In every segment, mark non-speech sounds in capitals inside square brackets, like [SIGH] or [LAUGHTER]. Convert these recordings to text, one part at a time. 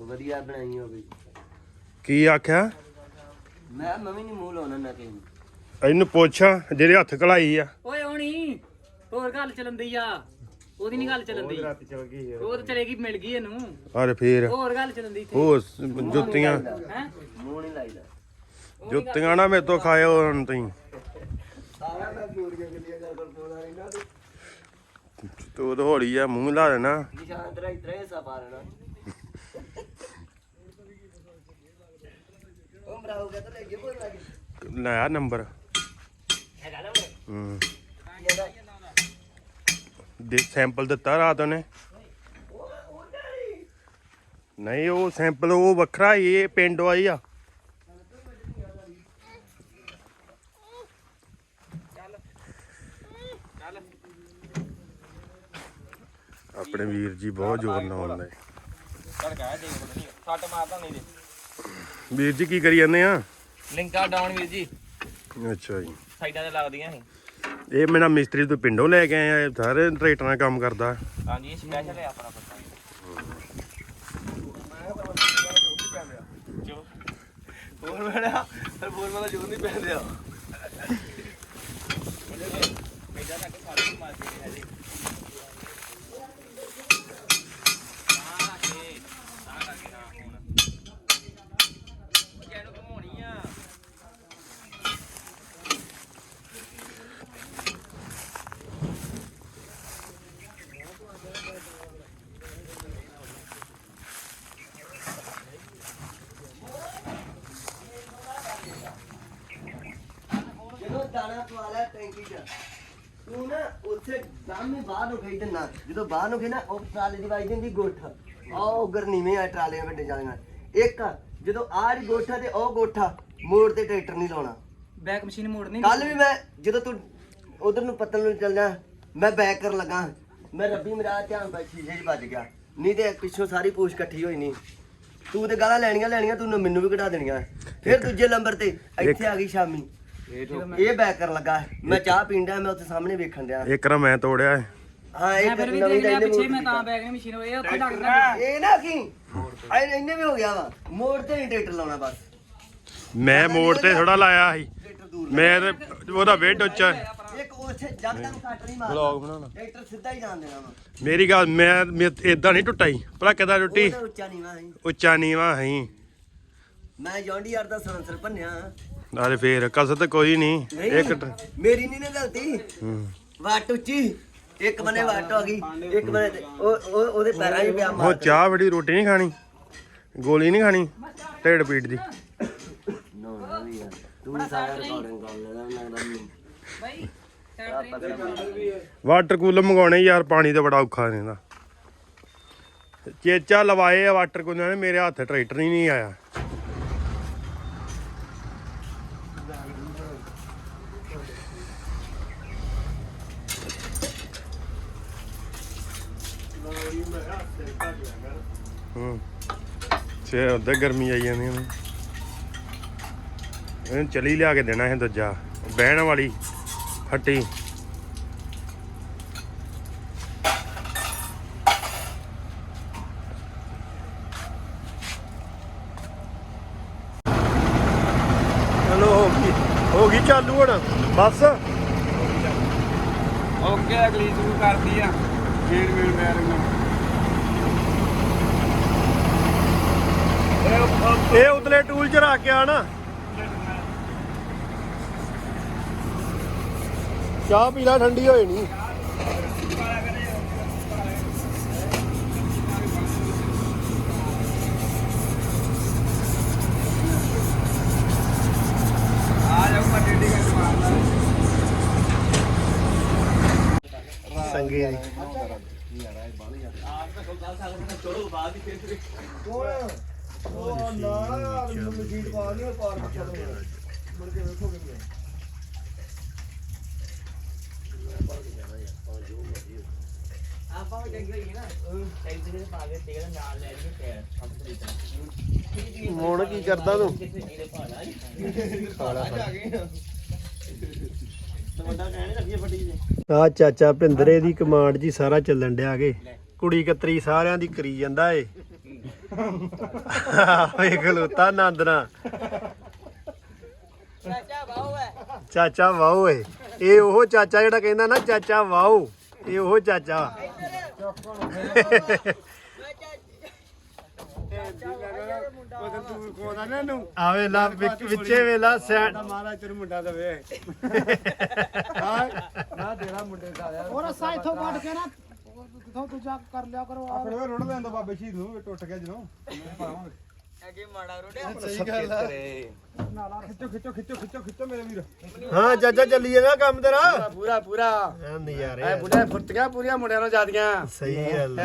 ਵਧੀਆ ਬਣਾਈ ਹੋਵੇ। ਕੀ ਆਖਿਆ? ਮੈਂ ਮੰਮੀ ਨਹੀਂ ਮੂੰਹ ਲਾਉਣਾ ਨਾ ਕਿਸੇ ਨੂੰ। ਇਹਨੂੰ ਪੁੱਛ ਜਿਹੜੇ ਹੱਥ ਕਲਾਈ ਆ। ਓਏ ਹੋਣੀ ਹੋਰ ਗੱਲ ਚੱਲੰਦੀ ਆ। ਉਹਦੀ ਨਹੀਂ ਗੱਲ ਚੱਲੰਦੀ ਰਾਤੀ ਚਲ ਗਈ ਉਹ ਤਾਂ ਚਲੇਗੀ ਮਿਲ ਗਈ ਇਹਨੂੰ। ਅਰੇ ਫੇਰ। ਹੋਰ ਗੱਲ ਚੱਲੰਦੀ ਇੱਥੇ। ਉਹ ਸ- ਜੁੱਤੀਆਂ। ਹੈ? ਮੂੰਹ ਨਹੀਂ ਲਾਈਦਾ। ਜੁੱਤੀਆਂ ਨਾ ਮੇਰੇ ਤੋਂ ਖਾਇਓ ਹੁਣ ਤੁਸੀਂ। ਸਾਰਾ ਮੈਂ ਗੋਰੀਆਂ ਗੱਲੀਆਂ ਕਰ ਕਰ ਪੋਦਾ ਰਹਿਣਾ ਤੇ ਤੂੰ ਤਾਂ ਹੌਲੀ ਆ ਮੂੰਹ ਲਾ ਦੇਣਾ। ਨਿਸ਼ਾਨ ਤੇਰਾ ਇਤਰਾ ਹਿੱਸਾ ਪਾ ਲੈਣਾ ਉਹ ਮਰਾ ਹੋ ਗਿਆ ਤਾਂ ਲੈ ਗਿਆ ਬੋਲ ਲੱਗੇ ਲੈ ਨੰਬਰ। ਹੈਗਾ ਨਾ ਹੂੰ। ਦੇ ਸੈਂਪਲ ਦਿੱਤਾ ਰਾਤ ਉਹਨੇ। ਨਹੀਂ, ਉਹ ਸੈਂਪਲ ਉਹ ਵੱਖਰਾ ਹੀ, ਇਹ ਪਿੰਡ ਆਈ ਆ। ਆਪਣੇ ਵੀਰ ਜੀ ਬਹੁਤ ਜ਼ੋਰ ਨਾਲ ਆਉਂਦੇ ਧੜਕਾ ਦੇ ਨਹੀਂ ਸੱਟ ਮਾਰਦਾ ਨਹੀਂ ਦੇ ਵੀਰ ਜੀ ਕੀ ਕਰੀ ਜਾਂਦੇ ਆ? ਲਿੰਕਾ ਡਾਊਨ ਵੀਰ ਜੀ। ਅੱਛਾ ਜੀ। ਸਾਈਡਾਂ ਤੇ ਲੱਗਦੀਆਂ ਸੀ। ਇਹ ਮੇਰਾ ਮਿਸਤਰੀ ਤੋਂ ਪਿੰਡੋਂ ਲੈ ਕੇ ਆਇਆ ਇਹ ਸਾਰੇ ਟਰੈਕਟਰਾਂ ਨਾਲ ਕੰਮ ਕਰਦਾ। ਹਾਂਜੀ ਸਪੈਸ਼ਲ ਹੈ ਆਪਣਾ ਪਤਾ ਜੋ। ਬੋਲ ਮੇਰਾ ਪਰ ਬੋਲ ਮੇਰਾ ਜੋਰ ਨਹੀਂ ਪੈਂਦਾ ਇਹਦਾ ਨਾ ਕਿ ਸਾਰੇ ਮਾਰ ਕੇ ਹੈ ਜੀ ਆ ਕੇ ਆ ਕਰਕੇ ਨਾ ਹੁਣ ਕਿਹਨੂੰ ਘਮਾਉਣੀ ਆ ਜਦੋਂ ਦਾਣਾ ਪਵਾ ਲਿਆ ਟੈਂਕੀ 'ਚ ਤੂੰ ਨਾ ਉੱਥੇ ਸਾਹਮਣੇ ਬਾਹਰ ਨੂੰ ਖਈ ਦਿੰਨਾ ਜਦੋਂ ਬਾਹਰ ਨੂੰ ਨਾ ਉਹ ਟਰਾਲੇ ਦੀ ਵਾਈ ਦਿੰਦੀ ਗੋਠ। ਆਹ ਉਗਰ ਨੀਵੇਂ ਆ ਟਰਾਲੇ ਵੱਡੇ ਜਾਲੀਆਂ ਇੱਕ ਜਦੋਂ ਆਹ ਦੀ ਗੋਠਾ ਤੇ ਉਹ ਗੋਠਾ ਮੋੜ ਤੇ ਟਰੈਕਟਰ ਨਹੀਂ ਲਾਉਣਾ। ਬੈਕ ਮਸ਼ੀਨ ਮੋੜਨੀ ਕੱਲ ਵੀ ਮੈਂ ਜਦੋਂ ਤੂੰ ਉਧਰ ਨੂੰ ਪੱਤਲ ਨੂੰ ਚੱਲ ਜਾ ਮੈਂ ਬੈਕ ਕਰਨ ਲੱਗਾ। ਮੈਂ ਰੱਬੀ ਮੇਰਾ ਧਿਆਨ ਵੱਜ ਗਿਆ। ਨਹੀਂ ਤੇ ਪਿੱਛੋਂ ਸਾਰੀ ਪੂਛ ਇਕੱਠੀ ਹੋਈ ਨਹੀਂ ਤੂੰ ਤੇ ਗਾਲਾਂ ਲੈਣੀਆਂ ਲੈਣੀਆਂ ਤੂੰ ਮੈਨੂੰ ਵੀ ਕਢਾ ਦੇਣੀਆਂ। ਫਿਰ ਦੂਜੇ ਨੰਬਰ ਤੇ ਇੱਥੇ ਆ ਗਈ ਸ਼ਾਮੀ। ਇਹ ਬੈਕ ਕਰਨ ਲੱਗਾ ਮੈਂ ਚਾਹ ਪੀਣ ਡਿਆ ਮੈਂ ਉੱਥੇ ਸਾਹਮਣੇ ਵੇਖਣ ਡਿਆ ਇੱਕ ਰ ਮੈਂ ਤੋੜਿਆ ਹੈ। ਹਾਂ ਇਹ ਫਿਰ ਵੀ ਦੇਖ ਲਿਆ ਪਿੱਛੇ ਮੈਂ ਤਾਂ। ਬੈਕ ਨਹੀਂ ਮਸ਼ੀਨ ਹੋਈ ਉੱਥੇ ਲੱਗਦਾ ਇਹ ਨਾ ਕੀ? ਐ ਇੰਨੇ ਵੀ ਹੋ ਗਿਆ ਵਾ। ਮੋੜ ਤੇ ਨਹੀਂ ਟਰੈਕਟਰ ਲਾਉਣਾ ਬਸ। ਮੈਂ ਮੋੜ ਤੇ ਥੋੜਾ ਲਾਇਆ ਸੀ। ਟਰੈਕਟਰ ਦੂਰ ਮੈਂ ਤੇ ਉਹਦਾ ਵੇਟ ਉੱਚਾ ਹੈ। ਇੱਕ ਉੱਥੇ ਜੱਕਦਮ ਕੱਟ ਨਹੀਂ ਮਾਰਦਾ ਵਲੌਗ ਬਣਾਉਣਾ। ਟਰੈਕਟਰ ਸਿੱਧਾ ਹੀ ਜਾਣ ਦੇਣਾ ਵਾ। ਮੇਰੀ ਗੱਲ ਮੈਂ ਇਦਾਂ ਨਹੀਂ ਟੁੱਟਾਈ। ਭਲਾ ਕਿਦਾਂ ਟੁੱਟੀ? ਉਹ ਤਾਂ ਉੱਚਾ ਨਹੀਂ ਵਾ ਅਸੀਂ। ਉੱਚਾ ਨੀਵਾ ਹੈ ਮੈਂ ਜੌਂਡੀ ਯਾਰ ਦਾ ਸਲੰਸਰ ਭੰਨਿਆ। ਨਾਲੇ ਫੇਰ ਕਸਤ ਕੋਈ ਨਹੀਂ। ਨਹੀਂ ਇੱਕ ਟ- ਮੇਰੀ ਨਹੀਂ ਨਾ ਗਲਤੀ। ਵਾਟ ਉੱਚੀ। ਇੱਕ ਬਨੇ ਵਾਟ ਹੋ ਗਈ। ਇੱਕ ਬਨੇ ਤੇ ਉਹ ਉਹ- ਉਹਦੇ ਪੈਰਾਂ 'ਚ ਪਿਆ ਉਹ ਮਾਰ ਚਾਹ ਬੜੀ ਰੋਟੀ ਨਹੀਂ ਖਾਣੀ। ਗੋਲੀ ਨਹੀਂ ਖਾਣੀ। ਢਿੱਡ ਪੀੜ ਦੀ। ਨੋ ਨਾ ਵੀ ਯਾਰ। ਤੂੰ ਸਾਰਾ ਰਿਕਾਰਡਿੰਗ ਕਰ ਲੈਦਾ ਲੱਗਦਾ ਮੈਨੂੰ ਬਾਈ ਆਹ ਪਤਾ ਨਹੀਂ। ਵਾਟਰ ਕੂਲਰ ਮੰਗਾਉਣੇ ਯਾਰ ਪਾਣੀ ਤੇ ਬੜਾ ਔਖਾ ਰਹਿੰਦਾ ਚੇਚਾ ਲਵਾਏ ਆ ਵਾਟਰ ਕੂਲਰ ਨੇ ਮੇਰੇ ਹੱਥ ਟਰੈਕਟਰ ਹੀ ਨਹੀਂ ਆਇਆ। ਹੂੰ। ਸੇ ਉਹਦੇ ਗਰਮੀ ਆਈ ਜਾਂਦੀ ਨੇ। ਇਹਨੂੰ ਚਲੀ ਲਿਆ ਕੇ ਦੇਣਾ ਇਹ ਦੂਜਾ। ਬਹਿਣ ਵਾਲੀ ਹੱਟੀ ਗਈ ਚਾਲੂ ਹੁਣ। ਬਸ। ਓਕੇ ਅਗਲੀ ਸ਼ੁਰੂ ਕਰਦੀ ਆ। ਫੇਰ ਵੀਰ ਮੈਰਿੰਗ ਇਹ ਉਤਲੇ ਟੂਲ ਚ ਰੱਖ ਕੇ ਆ ਨਾ ਚਾਹ ਪੀ ਲੈ ਠੰਡੀ ਹੋਏ ਨਹੀਂ ਆ ਜਾਓ ਮੈਂ ਡੇਡੀ ਕਰ ਮਾਰਦਾ ਸੰਗੇ ਆਈ ਉਹ ਨਾ ਮਜੀਦ ਪਾ ਨਹੀਂ ਪਾਰਕ ਚੱਲ ਮੁੜ ਕੇ ਵੇਖੋਗੇ ਆਪਾਂ ਵੀ ਚੰਗੀ ਹੋਈ ਨਾ ਟੈਂਸ਼ਨ ਦੇ ਪਾ ਕੇ ਤੇਲ ਨਾਲ ਲੈ ਲਈ ਫੇਰ ਸਭ ਤਰੀਕਾ ਹੁਣ ਕੀ ਕਰਦਾ ਤੂੰ? ਲੱਗੀ ਫੱਟੀ ਜੀ ਆ ਚਾਚਾ ਭਿੰਦਰੇ ਦੀ ਕਮਾਂਡ ਜੀ ਸਾਰਾ ਚੱਲਣ ਡਿਆ ਕੇ ਕੁੜੀ ਕਤਰੀ ਸਾਰਿਆਂ ਦੀ ਕਰੀ ਜਾਂਦਾ ਏ। ਵੇਖ ਲੋਤਾ ਆਨੰਦ ਨਾਲ। ਚਾਚਾ ਵਾਓ ਏ। ਇਹ ਉਹ ਚਾਚਾ ਜਿਹੜਾ ਕਹਿੰਦਾ ਨਾ ਚਾਚਾ ਵਾਓ। ਇਹ ਉਹ ਚਾਚਾ। ਤੂੰ ਕੋਦਾ ਨਾ ਨੂੰ ਆ ਵੇਲਾ ਵਿੱਚ- ਵਿੱਚੇ ਵੇਲਾ ਸਿਆ ਮਾਰਾ ਤੇਰੇ ਮੁੰਡਾ ਦਵੇ ਹਾਂ ਨਾ ਮੁੰਡੇ ਦਾ ਆਇਆ ਹੋਰ ਅਸਾਂ ਇੱਥੋਂ ਵੱਢ ਕੇ ਨਾ ਕਿਥੋਂ ਦੂਜਾ ਕਰ ਲਿਆ ਕਰੋ ਆ ਆਪਣੇ ਰੁੜ ਲੈਂਦਾ ਬਾਬੇ ਸ਼ਹੀਦ ਨੂੰ ਟੁੱਟ ਗਿਆ ਜਦੋਂ। ਪਾਵਾਂਗੇ ਸਹੀ ਗੱਲ ਆ। ਨਾਲਾ ਖਿੱਚੋ ਖਿੱਚੋ ਖਿੱਚੋ ਖਿੱਚੋ ਖਿੱਚੋ ਮੇਰੇ ਵੀਰ। ਹਾਂ ਚਾਚਾ ਚੱਲੀ ਜਾਣਾ ਕੰਮ ਤੇਰਾ। ਪੂਰਾ ਪੂਰਾ ਐ ਨਜ਼ਾਰੇ ਐ। ਬੁੱਢਾ ਫੁੱਟ ਗਿਆ ਪੂਰੀਆਂ ਮੁੰਡਿਆਂ ਨੂੰ ਜਾਦੀਆਂ। ਸਹੀ ਗੱਲ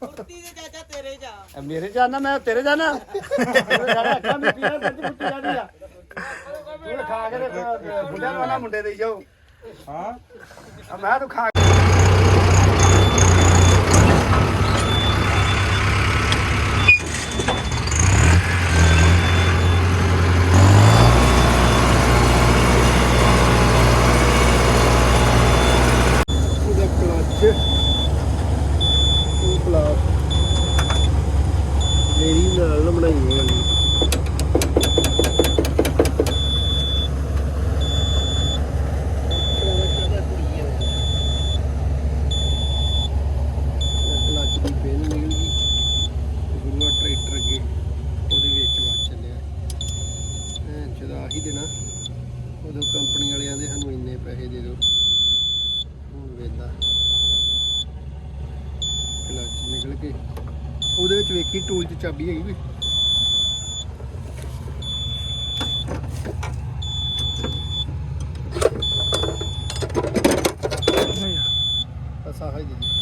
ਫੁੱਟੀ ਦੇ ਚਾਚਾ ਤੇਰੇ ਜਾ ਮੇਰੇ ਜਾਣਾ ਮੈਂ ਤੇਰੇ ਜਾਣਾ ਤੇਰੇ ਜਾਣਾ ਅੱਖਾਂ ਮਿੱਟੀਆਂ ਤੇ ਫੁੱਟੀ ਜਾਂਦੀ ਆ ਤੂੰ ਖਾ ਕੇ ਤੇ ਬੁੱਢਿਆਂ ਵਾਲਾ ਮੁੰਡੇ ਦੇ ਜਾਓ। ਹਾਂ। ਆ ਮੈਂ ਤੂੰ ਖਾ ਉਹਦਾ ਕਲੱਚ ਉਹ ਪਲਾਸ ਮੇਰੀ ਨਾਲ ਨਾ ਬਣਾਈ ਹੈ ਵਾਲੀ ਕਲੱਚ ਦੀ ਪਿੰਨ ਨਿਕਲ ਗਈ ਤੇ ਗੁਰੂਆ ਟਰੈਕਟਰ ਅੱਗੇ ਉਹਦੇ ਵਿੱਚ ਵੱਜ ਚੱਲਿਆ ਐ ਜਦਾ ਹੀ ਦੇਣਾ ਉਦੋਂ ਕੰਪਨੀ ਵਾਲਿਆਂ ਦੇ ਸਾਨੂੰ ਇੰਨੇ ਪੈਸੇ ਦੇ ਦਿਓ। ਹੁਣ ਵੇਲਾ ਕਲੱਚ ਨਿਕਲ ਕੇ ਉਹਦੇ ਵਿੱਚ ਵੇਖੀ ਟੂਲ 'ਚ ਚਾਬੀ ਹੈਗੀ ਕੋਈ ਬਸ ਆਹ ਹੀ ਦੇ ਦਿਓ।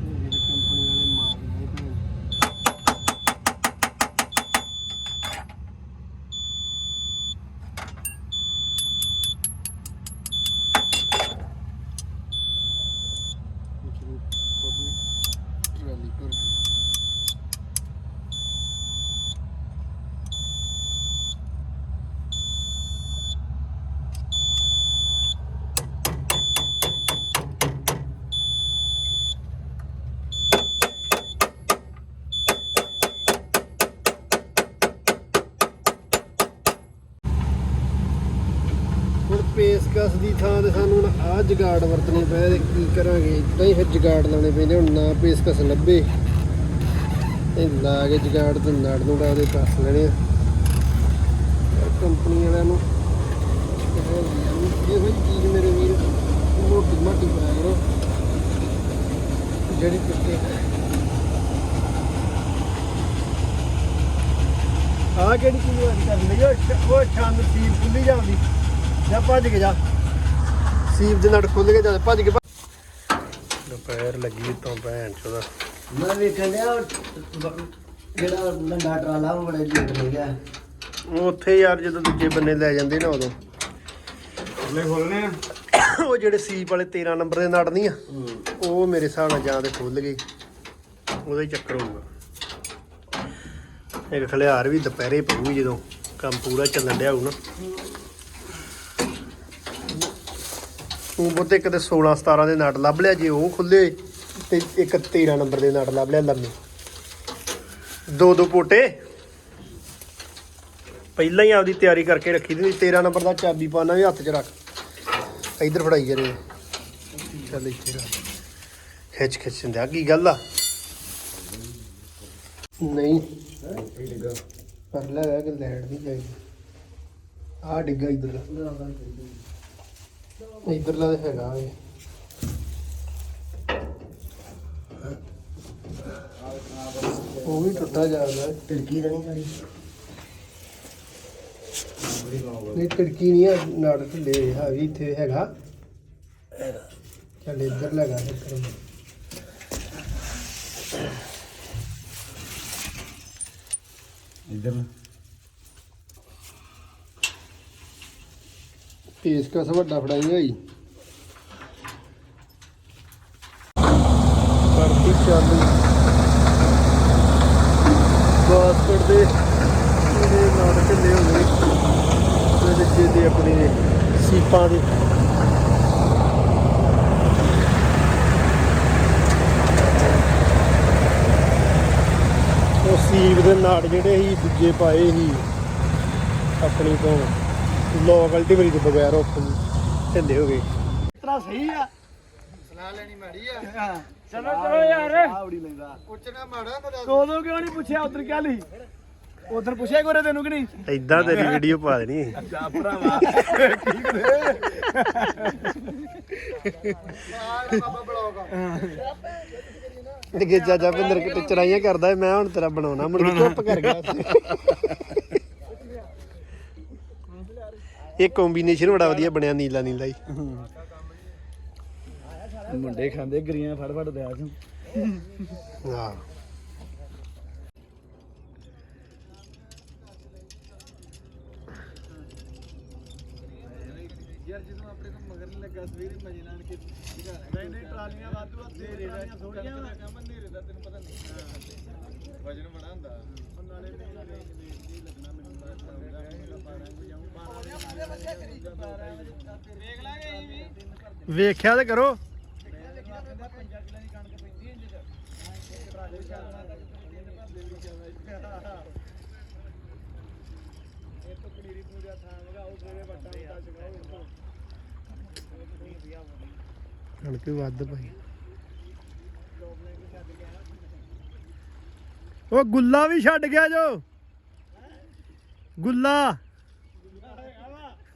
ਇਹ ਜਿਹੜੇ ਕੰਪਨੀ ਵਾਲੇ ਮਾਰ ਰਹੇ ਭੈਣ Actually, probably rally per ਹੁਣ ਪੇਸਕਸ ਦੀ ਥਾਂ ਤੇ ਸਾਨੂੰ ਹੁਣ ਆਹ ਜਗਾੜ ਵਰਤਣੇ ਪਏ ਤੇ ਕੀ ਕਰਾਂਗੇ? ਇਦਾਂ ਹੀ ਫਿਰ ਜਗਾੜ ਲਾਉਣੇ ਪੈਂਦੇ ਹੁਣ ਨਾ ਪੇਸਕਸ ਲੱਭੇ। ਤੇ ਲਾ ਕੇ ਜਗਾੜ ਤੇ ਨੜ ਨੂੰ ਉਹਦੇ ਕੱਸ ਲੈਣੇ ਆ। ਕੰਪਨੀ ਵਾਲਿਆਂ ਨੂੰ ਇਹੋ ਜਿਹੀ ਚੀਜ਼ ਮੇਰੇ ਵੀਰ ਮੋਟੀ ਮਾਟੀ ਪਾਇਆ ਕਰੋ ਜਿਹੜੀ ਟੁੱਟੇ ਆ ਕਿਹੜੀ ਚੀਜ਼ ਵਾਲੀ ਕਰ ਲਈ ਉਹ ਛ- ਉਹ ਖੁੱਲੀ ਜਾਂਦੀ ਜਾ ਭੱਜ ਕੇ ਜਾ। ਸੀਪ ਦੇ ਨਟ ਖੁੱਲ ਕੇ ਜਾ ਭੱਜ ਕੇ ਭੱਜ। ਦੁਪਹਿਰ ਲੱਗੀ ਤੋਂ ਭੈਣ ਚੋਦਾ। ਮੈਂ ਵੇਖਣ ਡਿਆ ਉਹ ਜਿਹੜਾ ਲੰਡਾ ਟਰਾਲਾ ਉਹ ਬੜੇ ਹੋ ਗਿਆ। ਉੱਥੇ ਯਾਰ ਜਦੋਂ ਦੂਜੇ ਬੰਨੇ ਲੈ ਜਾਂਦੇ ਨਾ ਉਦੋਂ। ਲੈ ਖੋਲਨੇ ਆ। ਉਹ ਜਿਹੜੇ ਸੀਪ ਵਾਲੇ 13 ਨੰਬਰ ਦੇ ਨਟ ਨਹੀਂ ਆ ਉਹ ਮੇਰੇ ਹਿਸਾਬ ਨਾਲ ਜਾਂ ਤੇ ਖੁੱਲ ਗਏ। ਉਹਦਾ ਹੀ ਚੱਕਰ ਹੋਊਗਾ। ਇੱਕ ਖਲਿਆਰ ਵੀ ਦੁਪਹਿਰੇ ਪਊ ਜਦੋਂ ਕੰਮ ਪੂਰਾ ਚੱਲਣ ਡਿਆ ਹੋਊ ਨਾ। ਉਹ ਬੋਤੇ ਕਿਤੇ 16 17 ਦੇ ਨਟ ਲੱਭ ਲਿਆ, ਜੇ ਉਹ ਖੁੱਲੇ ਤੇ ਇੱਕ 13 ਨੰਬਰ ਦੇ ਨਟ ਲੱਭ ਲਿਆ ਲੰਮੇ। ਦੋ ਦੋ ਪੋਟੇ। ਪਹਿਲਾਂ ਹੀ ਆਪਦੀ ਤਿਆਰੀ ਕਰਕੇ ਰੱਖੀ ਦੀ 13 ਨੰਬਰ ਦਾ ਚਾਬੀ ਪਾਣਾ ਵੀ ਹੱਥ 'ਚ ਰੱਖ। ਇਧਰ ਫੜਾਈ ਜਰੇ ਚੱਲ ਇੱਥੇ ਰੱਖ। ਖਿੱਚ ਖਿੱਚ ਦਿੰਦਾ, ਕੀ ਗੱਲ ਆ? ਨਹੀਂ। ਪਰ ਲੈ ਕਿ ਲੈਣ ਨਹੀਂ ਚਾਹੀਦੀ ਆ ਡਿੱਗਾ ਇਧਰ। ਇਧਰਲਾ ਤਾਂ ਹੈਗਾ ਇਹ ਉਹ ਵੀ ਟੁੱਟਾ ਜਾਂਦਾ ਟਿਲਕੀ ਤਾਂ ਨਹੀਂ ਸਾਡੀ ਨਹੀਂ ਟੜਕੀ ਨਹੀਂ ਆ ਨਾੜ ਢਿੱਲੇ ਹੈ ਵੀ ਇੱਥੇ ਹੈਗਾ। ਚੱਲ ਇੱਧਰ ਲਗਾ ਚੱਕਰ ਇਧਰ। ਪੇਸਕਸ ਵੱਡਾ ਫੜਾਈ ਹੋਈ। ਪਰਤੀ ਚਾਲੂ ਬਾਸਕਟ ਦੇ ਇਹਦੇ ਨਾਲ ਢਿੱਲੇ ਹੋ ਗਏ। ਤੇ ਵਿੱਚੇ ਦੇ ਆਪਣੇ ਸੀਪਾਂ ਦੇ। ਉਹ ਸੀਪ ਦੇ ਨਾੜ ਜਿਹੜੇ ਸੀ, ਦੂਜੇ ਪਾਏ ਸੀ। ਆਪਣੀ ਤੋਂ ਲੋਕ ਅਲਟੀਵਰੀ ਤੋਂ ਬਗੈਰ ਉੱਥੋਂ ਢਿੱਲੇ ਹੋ ਗਏ। ਇਤਨਾ ਸਹੀ ਆ। ਸਲਾਹ ਲੈਣੀ ਮਾੜੀ ਆ। ਹਾਂ ਚਲੋ ਚਲੋ ਯਾਰ। ਆਵੜੀ ਲੈਂਦਾ। ਪੁੱਛਣਾ ਮਾੜਾ ਤਾਂ ਉਦੋਂ ਕਿਉਂ ਨਹੀਂ ਪੁੱਛਿਆ ਉਧਰ ਕਿਆ ਲਈ? ਉਧਰ ਪੁੱਛਿਆ ਕੋਰੇ ਤੈਨੂੰ ਕਿ ਨਹੀਂ? ਇਦਾਂ ਤੇਰੀ ਵੀਡੀਓ ਪਾ ਦੇਣੀ ਜਾ ਭਰਾਵਾ। ਠੀਕ ਦੇ [LAUGHS] ਬਾਬਾ ਬਲੌਗ ਅੱਗੇ ਚਾਚਾ ਭਿੰਦਰ ਕਿਤੇ ਚਰਾਈਆਂ ਕਰਦਾ ਮੈਂ ਹੁਣ ਤੇਰਾ ਬਣਾਉਣਾ ਮੁੜ ਕੇ ਚੁੱਪ ਕਰ ਗਿਆ ਇਹ ਕੰਬੀਨੇਸ਼ਨ ਬੜਾ ਵਧੀਆ ਬਣਿਆ ਨੀਲਾ ਨੀਲਾ ਹੀ। ਮੁੰਡੇ ਖਾਂਦੇ ਗਰੀਆਂ ਫੜ ਫੜ ਦਿਆ ਤੂੰ ਹਾਂ ਯਾਰ ਜਦੋਂ ਆਪਣੇ ਤੋਂ ਮਗਰ ਨਹੀਂ ਲੱਗਾ ਸਵੇਰੇ ਮਜੇ ਨਾਲ ਕੇ। ਨਹੀਂ ਨਹੀਂ ਟਰਾਲੀਆਂ ਵਾਧੂ ਆ ਦੇ ਰੇੜਾਂ ਥੋੜੀਆਂ ਦਾ ਕੰਮ ਨੇਰੇ ਦਾ ਤੈਨੂੰ ਪਤਾ ਨਹੀਂ ਵਜਨ ਬੜਾ ਹੁੰਦਾ ਨਾਲੇ ਨਹੀਂ ਨਹੀਂ ਲੱਗਣਾ ਮੈਨੂੰ ਵੇਖ ਲਾਂਗੇ ਵੀ ਵੇਖਿਆ ਤੇ ਕਰੋ। ਕਣਕ ਵੱਧ ਭਾਈ ਉਹ ਗੁੱਲਾ ਵੀ ਛੱਡ ਗਿਆ ਜੋ। ਗੁੱਲਾ।